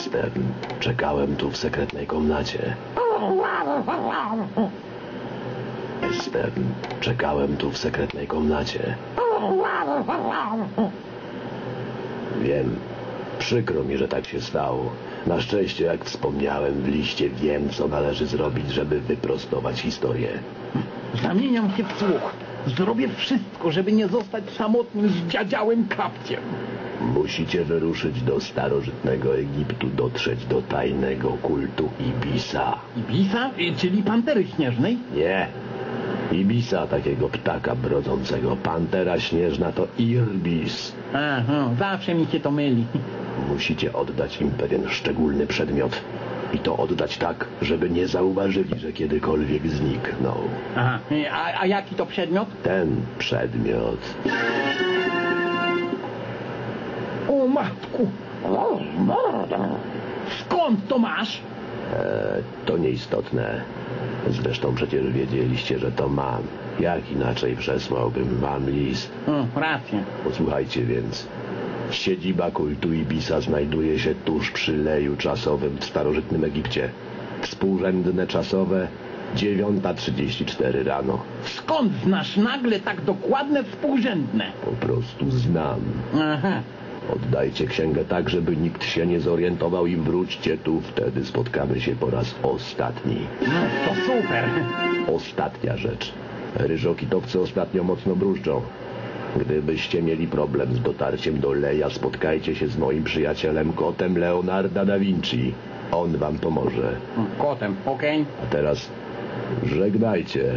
Jestem. Czekałem tu w sekretnej komnacie. Jestem. Czekałem tu w sekretnej komnacie. Wiem. Przykro mi, że tak się stało. Na szczęście, jak wspomniałem w liście, wiem, co należy zrobić, żeby wyprostować historię. Zamieniam się w słuch. Zrobię wszystko, żeby nie zostać samotnym z dziadziałym kapciem. Musicie wyruszyć do starożytnego Egiptu, dotrzeć do tajnego kultu Ibisa. Ibisa, Y, czyli pantery śnieżnej? Nie. Ibisa, takiego ptaka brodzącego. Pantera śnieżna to Irbis. Aha, zawsze mi się to myli. Musicie oddać im pewien szczególny przedmiot. I to oddać tak, żeby nie zauważyli, że kiedykolwiek zniknął. Aha, y, a, a jaki to przedmiot? Ten przedmiot. O matku! Skąd to masz? E, to nieistotne. Zresztą przecież wiedzieliście, że to mam. Jak inaczej przesłałbym wam list? O, racja. Posłuchajcie więc. Siedziba kultu Ibisa znajduje się tuż przy leju czasowym w starożytnym Egipcie. Współrzędne czasowe 9.34 rano. Skąd znasz nagle tak dokładne współrzędne? Po prostu znam. Aha, Oddajcie księgę tak, żeby nikt się nie zorientował i wróćcie tu, wtedy spotkamy się po raz ostatni. no to super. Ostatnia rzecz. Ryżokitowcy ostatnio mocno bruszczą. Gdybyście mieli problem z dotarciem do Leja, spotkajcie się z moim przyjacielem kotem Leonarda da Vinci. On wam pomoże. Kotem, okej? A teraz żegnajcie.